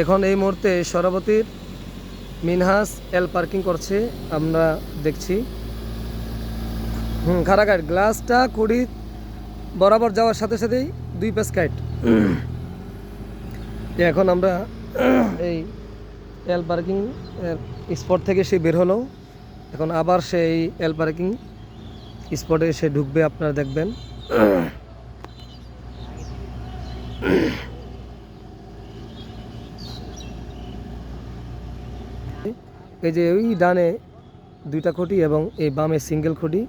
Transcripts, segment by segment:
এখন এই মুহূর্তে সরাবতীর মিনহাস এল পার্কিং করছে, আমরা দেখছি। হুম গ্লাসটা কুড়ি বরাবর যাওয়ার সাথে সাথেই দুই পেস কাইট। এখন আমরা এই এল পার্কিং স্পট থেকে সে বের হলো। এখন আবার সেই এল পার্কিং স্পটে সে ঢুকবে, আপনারা দেখবেন। এই যে ওই ডানে দুইটা খুঁটি এবং এই বামে সিঙ্গেল খুঁটি,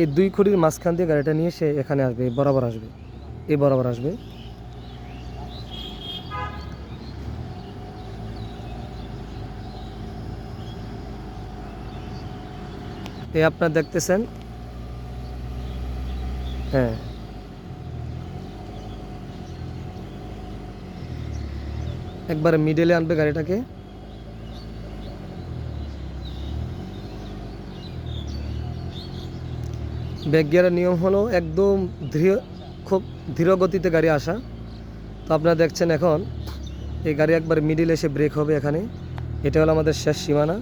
এই দুই খুঁটির মাঝখান দিয়ে গাড়িটা নিয়ে সে এখানে আসবে বরাবর আসবে, এই বরাবর আসবে। এই আপনার দেখতেছেন হ্যাঁ। একবার মিডলে আনবে গাড়িটাকে। ব্যাক গিয়ারের নিয়ম হলো একদম ধীর, খুব ধীর গতিতে গাড়ি আসা। তো আপনারা দেখছেন এখন, এই গাড়ি একবার মিডিল এসে ব্রেক হবে এখানে। এটা হলো আমাদের শেষ সীমানা।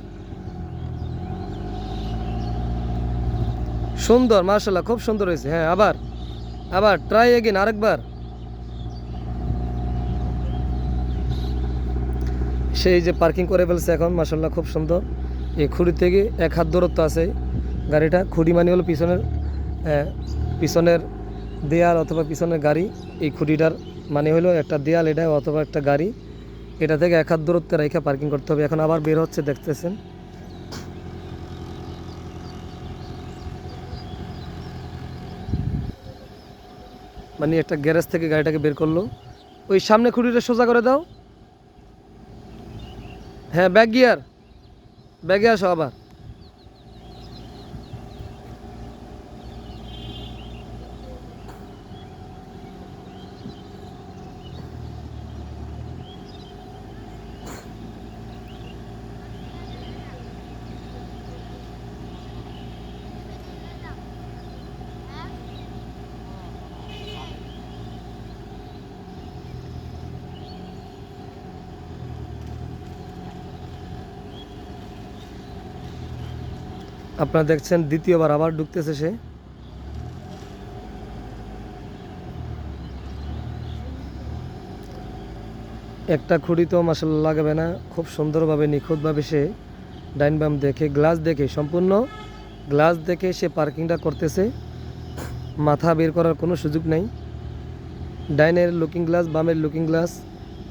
সুন্দর, মার্শাল্লাহ, খুব সুন্দর হয়েছে। হ্যাঁ আবার আবার ট্রাই এগেন আরেকবার। সেই যে পার্কিং করে ফেলছে এখন, মার্শাল্লাহ, খুব সুন্দর। এই খুঁড়ি থেকে এক হাত দূরত্ব আছে গাড়িটা। খুঁড়ি মানে হলো পিছনের পিছনের দেয়াল অথবা পিছনের গাড়ি, এই খুঁটিটার মানে হলো একটা দেয়াল এটা অথবা একটা গাড়ি। এটা থেকে এক হাত দূরত্বে রেখে পার্কিং করতে হবে। এখন আবার বের হচ্ছে, দেখতেছেন। মানে একটা গ্যারেজ থেকে গাড়িটাকে বের করল। ওই সামনে খুঁটিটা সোজা করে দাও। হ্যাঁ ব্যাক গিয়ার। ব্যাগে আসো আবার। আপনারা দেখছেন, দ্বিতীয়বার আবার ঢুকতেছে সে। একটা খুঁড়ি তো মাসাল্লাহ লাগাবে না, খুব সুন্দরভাবে, নিখুঁতভাবে সে ডাইন বাম দেখে, গ্লাস দেখে, সম্পূর্ণ গ্লাস দেখে সে পার্কিংটা করতেছে। মাথা বের করার কোনো সুযোগ নেই। ডাইনের লুকিং গ্লাস, বামের লুকিং গ্লাস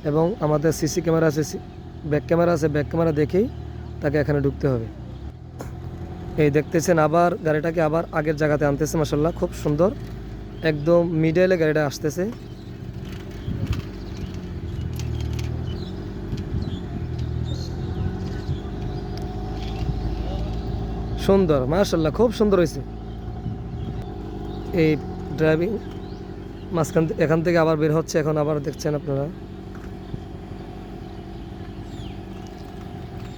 এবং আমাদের সিসি ক্যামেরা আছে ব্যাক ক্যামেরা আছে, ব্যাক ক্যামেরা দেখেই তাকে এখানে ঢুকতে হবে। এই দেখতেছেন আবার, গাড়িটাকে আবার আগের জায়গাতে আনতেছে মাসাল্লাহ খুব সুন্দর। একদম মিডেলে গাড়িটা আসতেছে। সুন্দর মাশাল্লাহ খুব সুন্দর হয়েছে এই ড্রাইভিং মাঝখান এখান থেকে আবার বের হচ্ছে, এখন আবার দেখছেন আপনারা।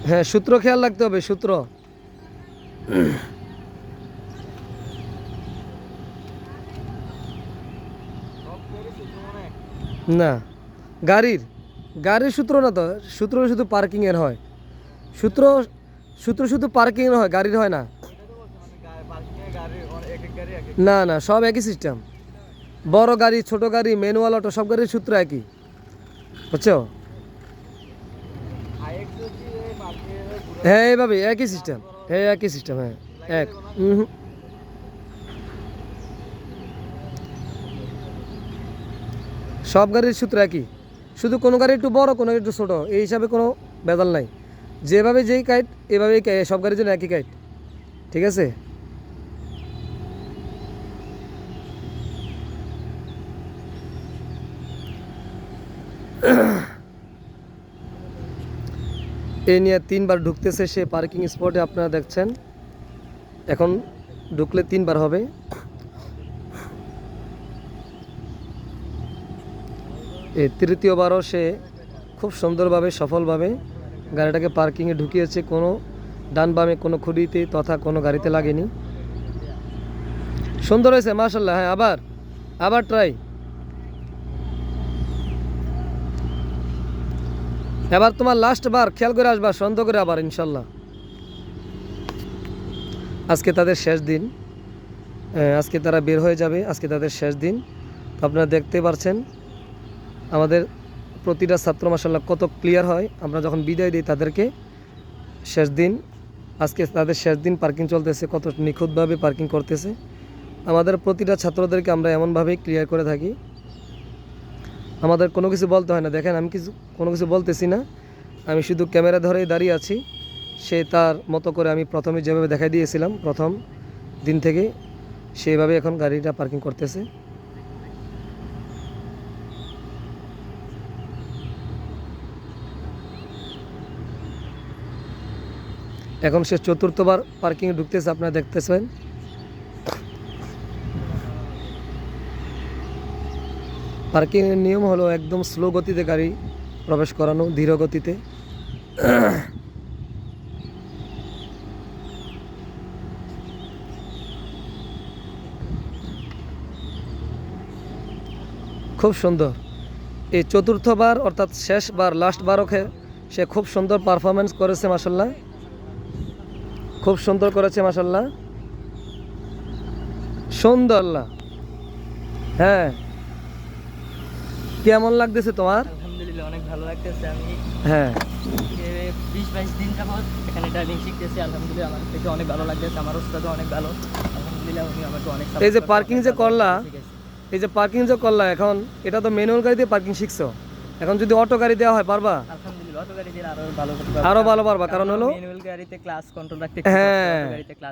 হ্যাঁ সূত্র খেয়াল রাখতে হবে, সূত্র। না, গাড়ির গাড়ির সূত্র না তো? সূত্র শুধু পার্কিংয়ের হয়। সূত্র সূত্র শুধু পার্কিংয়ের হয়, গাড়ির হয় না? না না, সব একই সিস্টেম বড় গাড়ি, ছোট গাড়ি ম্যানুয়াল অটো সব গাড়ির সূত্র একই। বুঝছ? হ্যাঁ এইভাবে একই সিস্টেম হ্যাঁ একই সিস্টেম হ্যাঁ এক। হুম। সব গাড়ির সূত্র একই। শুধু কোনো গাড়ি একটু বড়, কোনো একটু ছোটো, এই হিসাবে কোনো বেদাল নাই। যেভাবে যেই কাইট এভাবেই সব গাড়ির জন্য একই কাইট ঠিক আছে? এই নিয়ে তিনবার ঢুকতেছে সে পার্কিং স্পটে আপনারা দেখছেন। এখন ঢুকলে তিনবার হবে। এ তৃতীয়বারও সে খুব সুন্দরভাবে, সফলভাবে গাড়িটাকে পার্কিংয়ে ঢুকিয়েছে। কোনো ডান বামে, কোনো খুঁড়িতে তথা কোনো গাড়িতে লাগেনি। সুন্দর হয়েছে মাশাল্লাহ হ্যাঁ আবার আবার ট্রাই এবার তোমার লাস্ট বার খেয়াল করে আসবা, সন্দেহ করে আবার, ইনশাল্লাহ। আজকে তাদের শেষ দিন। আজকে তারা বের হয়ে যাবে, আজকে তাদের শেষ দিন। তো আপনারা দেখতে পারছেন, আমাদের প্রতিটা ছাত্র মাসাল্লাহ কত ক্লিয়ার হয়। আমরা যখন বিদায় দিই তাদেরকে, শেষ দিন, আজকে তাদের শেষ দিন পার্কিং চলতেছে, কত নিখুঁতভাবে পার্কিং করতেছে। আমাদের প্রতিটা ছাত্রদেরকে আমরা এমনভাবেই ক্লিয়ার করে থাকি। আমাদের কোনো কিছু বলতে হয় না। দেখেন, আমি কিছু কোনো কিছু বলতেছি না। আমি শুধু ক্যামেরা ধরেই দাঁড়িয়ে আছি। সে তার মতো করে আমি প্রথমে যেভাবে দেখাই দিয়েছিলাম, প্রথম দিন থেকে সেইভাবে এখন গাড়িটা পার্কিং করতেছে। এখন সে চতুর্থবার পার্কিংয়ে ঢুকতেছে, আপনারা দেখতেছেন। পার্কিংয়ের নিয়ম হলো একদম স্লো গতিতে গাড়ি প্রবেশ করানো, ধীর গতিতে। খুব সুন্দর। এই চতুর্থবার অর্থাৎ শেষবার লাস্টবারও খে- সে খুব সুন্দর পারফরমেন্স করেছে মাসাল্লাহ খুব সুন্দর করেছে মাসাল্লাহ সুন্দর হ্যাঁ। কেমন লাগতেছে তোমার? আলহামদুলিল্লাহ অনেক ভালো লাগতেছে আমি। হ্যাঁ। বিশ বাইশ দিন এখানে ড্রাইভিং শিখতেছি। আলহামদুলিল্লাহ আমার থেকে অনেক ভালো লাগতেছে আমার ওস্তাদও অনেক ভালো। আলহামদুলিল্লাহ উনি আমাকে অনেক এই যে করে, যে করলা, এই যে পার্কিং যে করলা এখন এটা তো ম্যানুয়াল গাড়ি দিয়ে পার্কিং শিখছো? এখন যদি অটো গাড়ি দেওয়া হয় পারবা? আলহামদুলিল্লাহ অটো গাড়ি আরও ভালো আরও ভালো পারবা কারণ হলো ম্যানুয়াল গাড়িতে ক্লাস কন্ট্রোল রাখতে হ্যাঁ। গাড়িতে ক্লাস